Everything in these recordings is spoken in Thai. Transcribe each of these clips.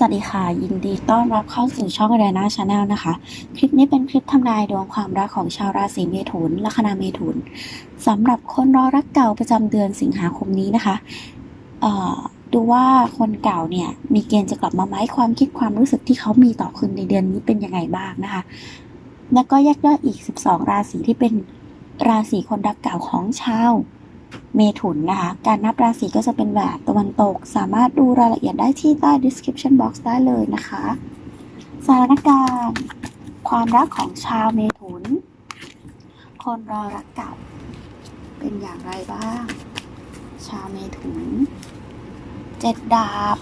สวัสดีค่ะ ยินดีต้อนรับเข้าสู่ช่อง a ด n a Channel นะคะ คลิปนี้เป็นคลิปทำนายดวงความรักของชาวราศีเมถุนลัคนาเมถุนสำหรับคนรอรักเก่าประจำเดือนสิงหาคมนี้นะคะดูว่าคนเก่าเนี่ยมีเกณฑ์จะกลับมาไหมความคิดความรู้สึกที่เขามีต่อคุณในเดือนนี้เป็นยังไงบ้างนะคะ แล้วก็แยกย่อยอีก 12 ราศีที่เป็นราศีคนรักเก่าของชาว เมถุนนะคะ การนับราศีก็จะเป็นแบบตะวันตก สามารถดูรายละเอียดได้ที่ใต้ description box ได้เลยนะคะ สถานการณ์ ความรักของชาวเมถุน คนรอรักเก่า เป็นอย่างไรบ้าง ชาวเมถุนเจ็ดดาบ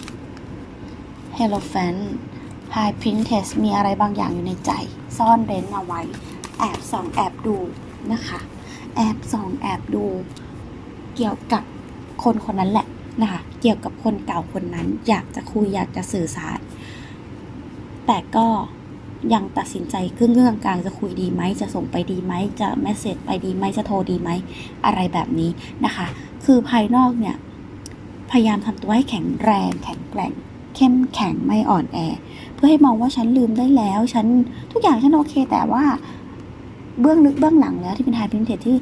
เฮโลแฟนไฮพินเทสมีอะไรบางอย่างอยู่ในใจ ซ่อนเร้นเอาไว้ แอบส่องแอบดูนะคะ แอบส่องแอบดู เกี่ยวกับคนคนนั้นแหละนะคะเกี่ยวกับคนเก่าคนนั้น อยากจะคุยอยากจะสื่อสาร แต่ก็ยังตัดสินใจเครื่องเงื่องกลางจะคุยดีไหม จะส่งไปดีไหม จะเมสเซจไปดีไหม จะโทรดีไหม อะไรแบบนี้นะคะ คือภายนอกเนี่ย พยายามทำตัวให้แข็งแรง แข็งแกร่ง เข้มแข็งไม่อ่อนแอ เพื่อให้มองว่าฉันลืมได้แล้ว ฉันทุกอย่างฉันโอเค แต่ว่า เบื้องลึกเบื้องหลังแล้วที่เป็นไฮพินเทที่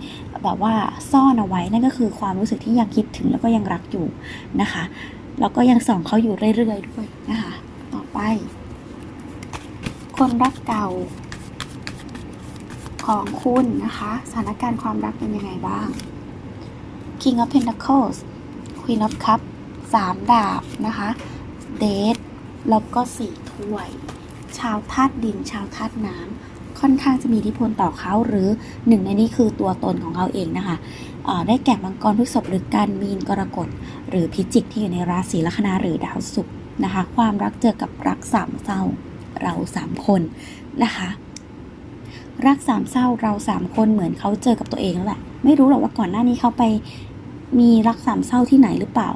แบบว่าซ่อนเอาไว้นั่นก็คือความรู้สึกที่ยังคิดถึงแล้วก็ยังรักอยู่นะคะ แล้วก็ยังส่องเขาอยู่เรื่อยๆด้วยนะคะ ต่อไป คนรักเก่า ของคุณนะคะสถานการณ์ความรักเป็นยังไงบ้าง King of Pentacles Queen of Cup สามดาบนะคะเดทแล้วก็สี่ถ้วย ชาวธาตุดินชาวธาตุน้ำ ค่อนข้างจะมีอิทธิพลต่อเขาหรือหนึ่งในนี้คือตัวตนของเขาเองนะคะได้แก่มังกรพฤษภหรือการมีนกรกฎหรือพิจิกที่อยู่ในราศีลัคนาหรือดาวศุกร์นะคะ ความรักเจอกับรักสามเศร้าเราสามคนนะคะรักสามเศร้าเราสามคนเหมือนเขาเจอกับตัวเองแล้วแหละไม่รู้หรอกว่าก่อนหน้านี้เขาไปมีรักสามเศร้าที่ไหนหรือเปล่า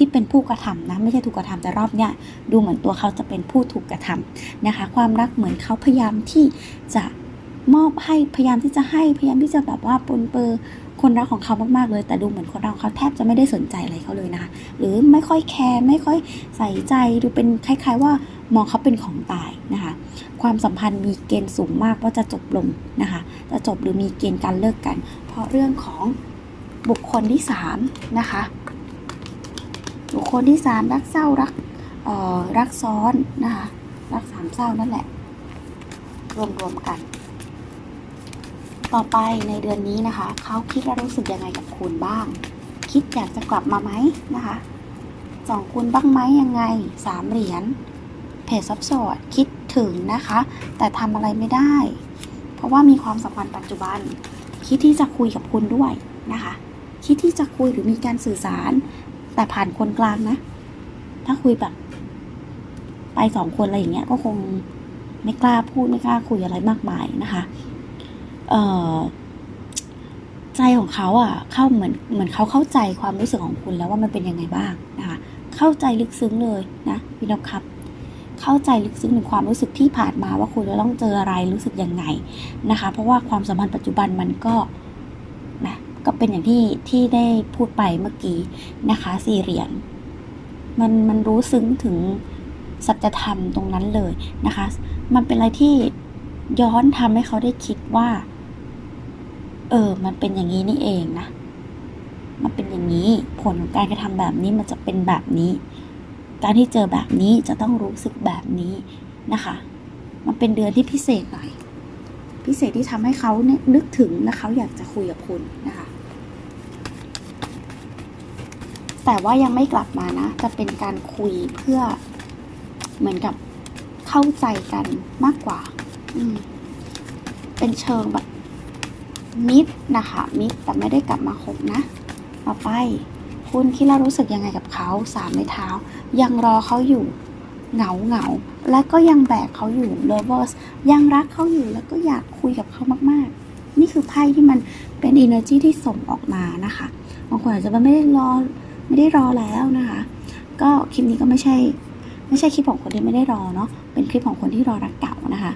ที่เป็นผู้กระทำนะไม่ใช่ถูกกระทำแต่รอบเนี้ยดูเหมือนตัวเขาจะเป็นผู้ถูกกระทำนะคะ ความรักเหมือนเขาพยายามที่จะมอบให้พยายามที่จะให้พยายามที่จะแบบว่าปนเปื้อคนรักของเขามากๆเลย แต่ดูเหมือนคนรักของเขาแทบจะไม่ได้สนใจอะไรเขาเลยนะคะ หรือไม่ค่อยแคร์ไม่ค่อยใส่ใจดูเป็นคล้าย ๆ ว่ามองเขาเป็นของตายนะคะ ความสัมพันธ์มีเกณฑ์สูงมากว่าจะจบลงนะคะ จะจบหรือมีเกณฑ์การเลิกกัน เพราะเรื่องของบุคคลที่สามนะคะ บุคคลที่สามรักเศร้ารักเอ่อรักซ้อนนะคะรักสามเศร้านั่นแหละ รวมๆกัน ต่อไปในเดือนนี้นะคะ เขาคิดและรู้สึกยังไงกับคุณบ้าง คิดอยากจะกลับมาไหมนะคะสองคุณบ้างไหมยังไงสามเหรียญเพจซับสอดคิดถึงนะคะ แต่ทำอะไรไม่ได้ เพราะว่ามีความสัมพันธ์ปัจจุบัน คิดที่จะคุยกับคุณด้วยนะคะ คิดที่จะคุยหรือมีการสื่อสาร แต่ผ่านคนกลางนะ ถ้าคุยแบบ ไปสองคนอะไรอย่างเงี้ย ก็คงไม่กล้าพูดไม่กล้าคุยอะไรมากมายนะคะเอ่อใจของเขาอะ เข้าเหมือนเหมือนเขาเข้าใจความรู้สึกของคุณแล้วว่ามันเป็นยังไงบ้างนะคะ เข้าใจลึกซึ้งเลยนะพี่นพครับ เข้าใจลึกซึ้งถึงความรู้สึกที่ผ่านมาว่าคุณจะต้องเจออะไรรู้สึกยังไงนะคะ เพราะว่าความสัมพันธ์ปัจจุบันมันก็นะ ก็เป็นอย่างที่ที่ได้พูดไปเมื่อกี้นะคะสี่เหรียญมันมันรู้ซึ้งถึงสัจธรรมตรงนั้นเลยนะคะ มันเป็นอะไรที่ย้อนทำให้เขาได้คิดว่า เออ มันเป็นอย่างนี้นี่เองนะ มันเป็นอย่างนี้ ผลของการกระทำแบบนี้มันจะเป็นแบบนี้ การที่เจอแบบนี้จะต้องรู้สึกแบบนี้นะคะ มันเป็นเดือนที่พิเศษหน่อย พิเศษที่ทำให้เขาเนี่ยนึกถึงและเขาอยากจะคุยกับคุณนะคะ แต่ว่ายังไม่กลับมานะ จะเป็นการคุยเพื่อเหมือนกับเข้าใจกันมากกว่า อืม เป็นเชิงแบบมิดนะคะ มิดแต่ไม่ได้กลับมาคบนะ ต่อไป คุณคิดแล้วรู้สึกยังไงกับเขาสามไม้เท้า ยังรอเขาอยู่ เหงาเหงาและก็ยังแบกเขาอยู่ lovers ยังรักเขาอยู่แล้วก็อยากคุยกับเขามากๆ นี่คือไพ่ที่มันเป็น energy ที่ส่งออกมานะคะบางคนอาจจะไม่ได้รอไม่ได้รอแล้วนะคะ ก็คลิปนี้ก็ไม่ใช่ ไม่ใช่คลิปของคนที่ไม่ได้รอเนาะเป็นคลิปของคนที่รอรักเก่านะคะ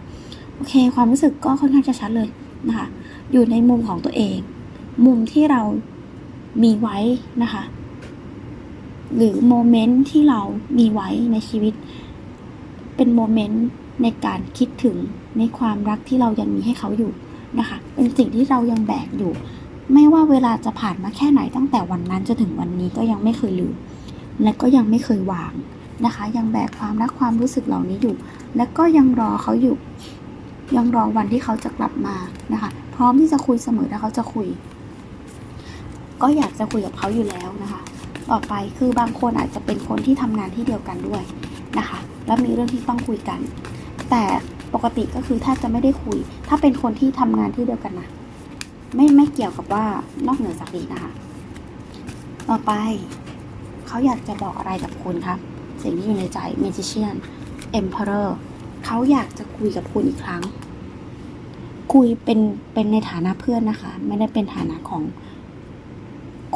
โอเค ความรู้สึกก็ค่อนข้างจะชัดเลยนะคะ อยู่ในมุมของตัวเอง มุมที่เรามีไว้นะคะ หรือโมเมนต์ที่เรามีไว้ในชีวิต เป็นโมเมนต์ในการคิดถึงในความรักที่เรายังมีให้เขาอยู่นะคะ เป็นสิ่งที่เรายังแบกอยู่ ไม่ว่าเวลาจะผ่านมาแค่ไหนตั้งแต่วันนั้นจนถึงวันนี้ก็ยังไม่เคยลืม และก็ยังไม่เคยวางนะคะ ยังแบกความรักความรู้สึกเหล่านี้อยู่ และก็ยังรอเขาอยู่ ยังรอวันที่เขาจะกลับมานะคะ พร้อมที่จะคุยเสมอถ้าเขาจะคุย ก็อยากจะคุยกับเขาอยู่แล้วนะคะ ต่อไปคือบางคนอาจจะเป็นคนที่ทำงานที่เดียวกันด้วยนะคะ แล้วมีเรื่องที่ต้องคุยกัน แต่ปกติก็คือแทบจะไม่ได้คุย ถ้าเป็นคนที่ทำงานที่เดียวกันนะไม่ไม่เกี่ยวกับว่านอกเหนือจากนี้นะคะ ต่อไปเขาอยากจะบอกอะไรกับคุณครับ สิ่งที่อยู่ในใจ Magician Emperor เขาอยากจะคุยกับคุณอีกครั้ง คุยเป็นเป็นในฐานะเพื่อนนะคะ ไม่ได้เป็นฐานะของ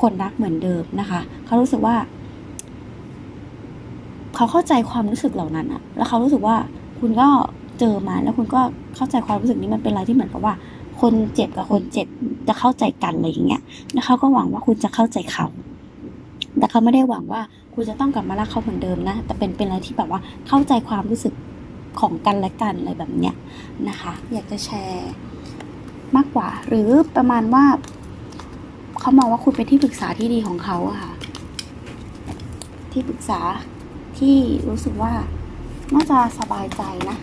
คนรักเหมือนเดิมนะคะ เขารู้สึกว่า เขาเข้าใจความรู้สึกเหล่านั้นอะแล้วเขารู้สึกว่าคุณก็เจอมาแล้วคุณก็เข้าใจความรู้สึกนี้มันเป็นอะไรที่เหมือนกับว่า คนเจ็บกับคนเจ็บจะเข้าใจกันอะไรอย่างเงี้ยแล้วเขาก็หวังว่าคุณจะเข้าใจเขา แต่เขาไม่ได้หวังว่าคุณจะต้องกลับมารักเขาเหมือนเดิมนะ แต่เป็นเป็นอะไรที่แบบว่าเข้าใจความรู้สึกของกันและกันอะไรแบบเนี้ยนะคะ อยากจะแชร์มากกว่า หรือประมาณว่าเขามองว่าคุณเป็นที่ปรึกษาที่ดีของเขาอะค่ะ ที่ปรึกษา ที่รู้สึกว่าน่าจะสบายใจนะ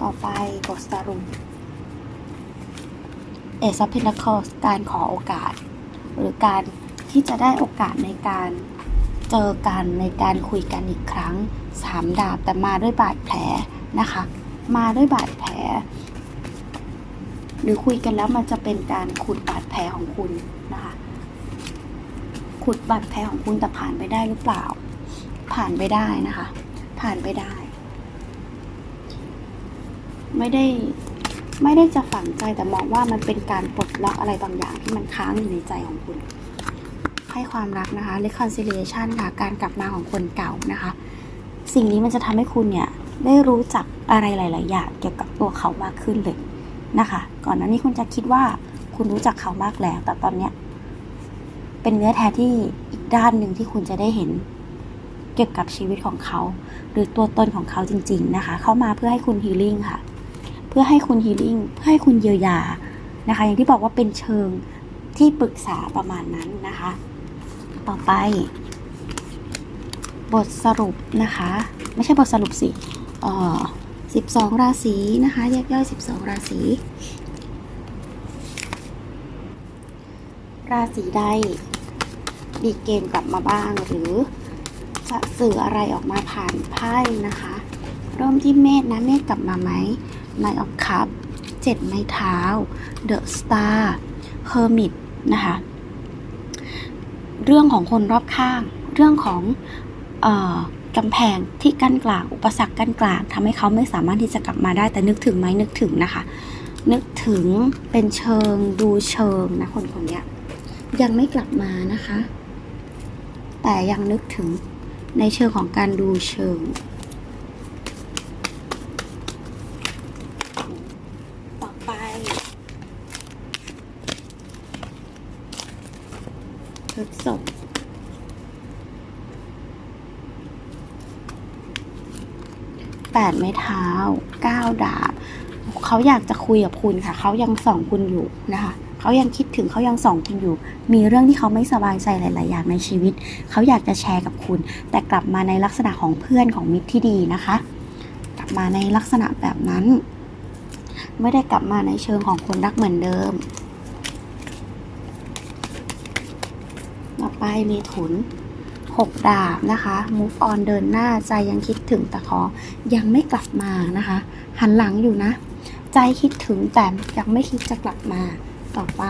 ต่อไปบทสรุปเอซัพเพนคอสการขอโอกาส หรือการที่จะได้โอกาสในการเจอกันในการคุยกันอีกครั้งสามดาบแต่มาด้วยบาดแผลนะคะ มาด้วยบาดแผล หรือคุยกันแล้วมันจะเป็นการขุดบาดแผลของคุณนะคะ ขุดบาดแผลของคุณแต่ผ่านไปได้หรือเปล่า ผ่านไปได้นะคะ ผ่านไปได้ ไม่ได้ไม่ได้จะฝังใจแต่มองว่ามันเป็นการปลดล็อกอะไรบางอย่างที่มันค้างอยู่ในใจของคุณ ให้ความรักนะคะ reconciliation ค่ะการกลับมาของคนเก่านะคะ สิ่งนี้มันจะทำให้คุณเนี่ยได้รู้จักอะไรหลาย ๆ อย่างเกี่ยวกับตัวเขามากขึ้นเลยนะคะ ก่อนหน้านี้คุณจะคิดว่าคุณรู้จักเขามากแล้ว แต่ตอนเนี้ยเป็นเนื้อแท้ที่อีกด้านหนึ่งที่คุณจะได้เห็น เกี่ยวกับชีวิตของเขา หรือตัวตนของเขาจริง ๆนะคะ เข้ามาเพื่อให้คุณฮีลิ่งค่ะ เพื่อให้คุณฮีลิ่งเพื่อให้คุณเยียวยานะคะ อย่างที่บอกว่าเป็นเชิงที่ปรึกษาประมาณนั้นนะคะ ต่อไป บทสรุปนะคะ ไม่ใช่บทสรุปสิเอ่อ12 ราศีนะคะแยกย่อย 12 ราศีราศีใดมีเกณฑ์กลับมาบ้างหรือ จะสื่ออะไรออกมาผ่านไพ่นะคะ เริ่มที่เมษนะเมษกลับมาไหม Nine of Cups เจ็ดไม้เท้า The Star Hermit นะคะ เรื่องของคนรอบข้าง เรื่องของออกำแพงที่กั้นกลาง อุปสรรคกั้นกลางทำให้เขาไม่สามารถที่จะกลับมาได้แต่นึกถึงไหมนึกถึงนะคะ นึกถึงเป็นเชิงดูเชิงนะคนคนนี้ยังไม่กลับมานะคะ แต่ยังนึกถึง ในเชิงของการดูเชิงต่อไปทดสอบแปดไม้เท้าเก้าดาบ เขาอยากจะคุยกับคุณค่ะ เขายังส่องคุณอยู่นะคะ เขายังคิดถึงเขายังส่องคุณอยู่ มีเรื่องที่เขาไม่สบายใจหลาย ๆ อย่างในชีวิต เขาอยากจะแชร์กับคุณ แต่กลับมาในลักษณะของเพื่อนของมิตรที่ดีนะคะ กลับมาในลักษณะแบบนั้น ไม่ได้กลับมาในเชิงของคนรักเหมือนเดิม ต่อไปมีถุนหกดาบนะคะ move on เดินหน้าใจยังคิดถึงแต่ขอยังไม่กลับมานะคะ หันหลังอยู่นะ ใจคิดถึงแต่ยังไม่คิดจะกลับมา ต่อไป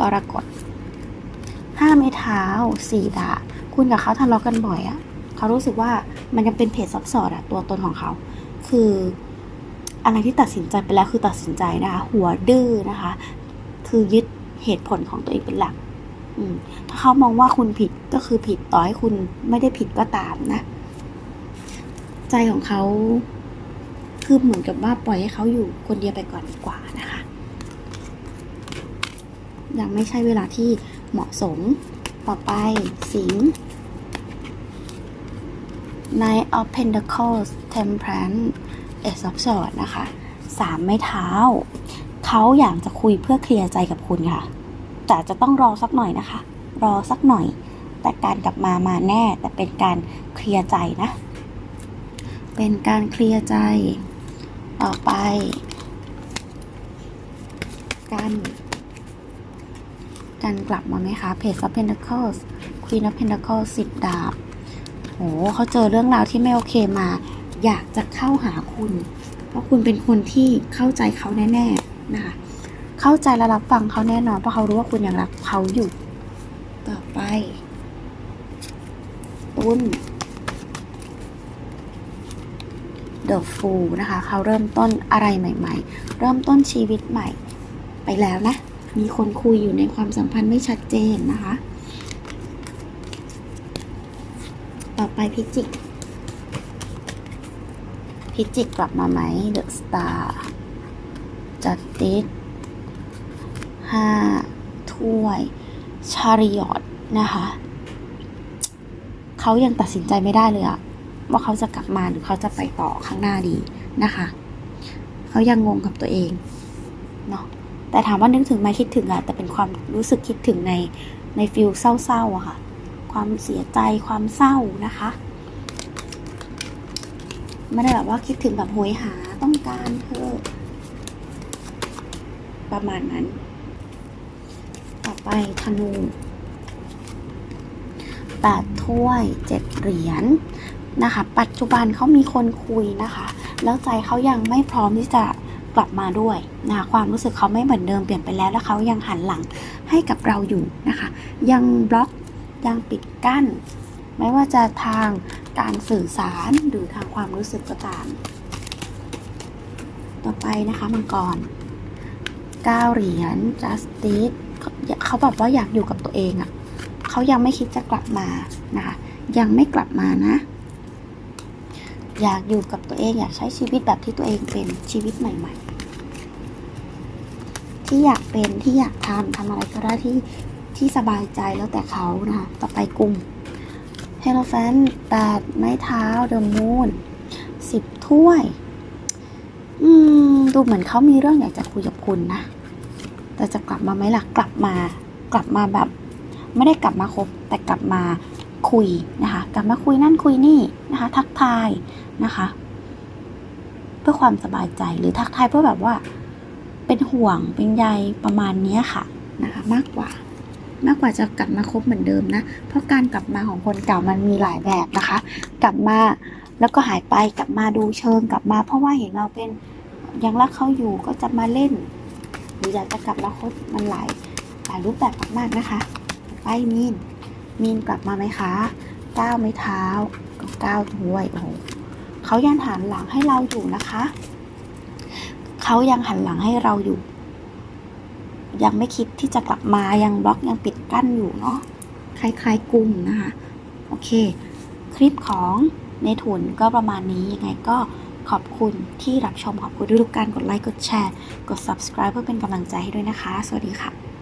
กรกฎห้าไม้เท้าสี่ดาคุณกับเขาทะเลาะกันบ่อยอะเขารู้สึกว่ามันยังเป็นเพจซับซ้อนอะตัวตนของเขา คือ อะไรที่ตัดสินใจไปแล้วคือตัดสินใจนะคะ หัวดื้อนะคะ คือยึดเหตุผลของตัวเองเป็นหลักถ้าเขามองว่าคุณผิดก็คือผิดต่อให้คุณไม่ได้ผิดก็ตามนะ ใจของเขา คือเหมือนกับว่าปล่อยให้เขาอยู่คนเดียวไปก่อนดีกว่านะคะยังไม่ใช่เวลาที่เหมาะสมต่อไปสิงห์ Knight of Pentacles Temperance Ace of Swords นะคะสามไม้เท้า เขาอยากจะคุยเพื่อเคลียร์ใจกับคุณค่ะ แต่จะต้องรอสักหน่อยนะคะ รอสักหน่อย แต่การกลับมามาแน่ แต่เป็นการเคลียร์ใจนะ เป็นการเคลียร์ใจ ต่อไป กัน กันกลับมาไหมคะ Page of Pentacles Queen of Pentacles สิบดาบโหเขาเจอเรื่องราวที่ไม่โอเคมา อยากจะเข้าหาคุณ เพราะคุณเป็นคนที่เข้าใจเขาแน่ๆนะคะเข้าใจและรับฟังเขาแน่นอนเพราะเขารู้ว่าคุณยังรักเขาอยู่ ต่อไปตุน The Fool นะคะเขาเริ่มต้นอะไรใหม่ ๆ เริ่มต้นชีวิตใหม่ ไปแล้วนะ มีคนคุยอยู่ในความสัมพันธ์ไม่ชัดเจนนะคะ ต่อไปพิจิก พิจิกกลับมาไหม The Star จัดติสห้าถ้วย ชาริออตนะคะ เขายังตัดสินใจไม่ได้เลยอะ ว่าเขาจะกลับมาหรือเขาจะไปต่อข้างหน้าดีนะคะเขายังงงกับตัวเองเนาะแต่ถามว่านึกถึงไหมคิดถึงอะแต่เป็นความรู้สึกคิดถึงในในฟิลเศร้าๆอะค่ะ ความเสียใจความเศร้านะคะไม่ได้แบบว่าคิดถึงแบบโหยหาต้องการเธอประมาณนั้น ต่อไปธนูแปดถ้วยเจ็ดเหรียญ นะคะ ปัจจุบันเขามีคนคุยนะคะ แล้วใจเขายังไม่พร้อมที่จะกลับมาด้วยนะความรู้สึกเขาไม่เหมือนเดิมเปลี่ยนไปแล้วแล้วเขายังหันหลังให้กับเราอยู่นะคะ ยังบล็อกยังปิดกั้น ไม่ว่าจะทางการสื่อสารหรือทางความรู้สึกก็ตาม ต่อไปนะคะมังกรก้าเหรียญ justice เขาเขาแบบว่าอยากอยู่กับตัวเองอะ่ะเขายังไม่คิดจะกลับมานะคะ ยังไม่กลับมานะ อยากอยู่กับตัวเองอยากใช้ชีวิตแบบที่ตัวเองเป็นชีวิตใหม่ ๆ ที่อยากเป็นที่อยากทำทำอะไรก็ได้ที่ที่สบายใจแล้วแต่เขานะคะต่อไปกลุ่มเฮโลแฟนแปดไม้เท้าเดอะมูนสิบถ้วย อืม ดูเหมือนเขามีเรื่องอยากจะคุยกับคุณนะ แต่จะกลับมาไหมล่ะ กลับมา กลับมาแบบ ไม่ได้กลับมาคบ แต่กลับมาคุยนะคะ กลับมาคุยนั่นคุยนี่นะคะ ทักทาย นะคะ เพื่อความสบายใจหรือทักทายเพื่อแบบว่า เป็นห่วงเป็นใยประมาณนี้ค่ะนะคะ มากกว่า มากกว่าจะกลับมาคบเหมือนเดิมนะ เพราะการกลับมาของคนเก่ามันมีหลายแบบนะคะ กลับมาแล้วก็หายไปกลับมาดูเชิงกลับมา เพราะว่าเห็นเราเป็นยังรักเขาอยู่ก็จะมาเล่น หรืออยากจะกลับมาคบมันหลายหลายรูปแบบมากๆนะคะไปมีนมีนกลับมาไหมคะก้าวไม้เท้าก้าวถ้วยโอ้โห เขายังหันหลังให้เราอยู่นะคะ เขายังหันหลังให้เราอยู่ ยังไม่คิดที่จะกลับมา ยังบล็อกยังปิดกั้นอยู่เนาะ คล้ายๆกลุ่มนะคะ โอเค คลิปของในทุนก็ประมาณนี้ ยังไงก็ขอบคุณที่รับชม ขอบคุณทุกการกดไลค์ กดแชร์ กด subscribe เพื่อเป็นกำลังใจให้ด้วยนะคะ สวัสดีค่ะ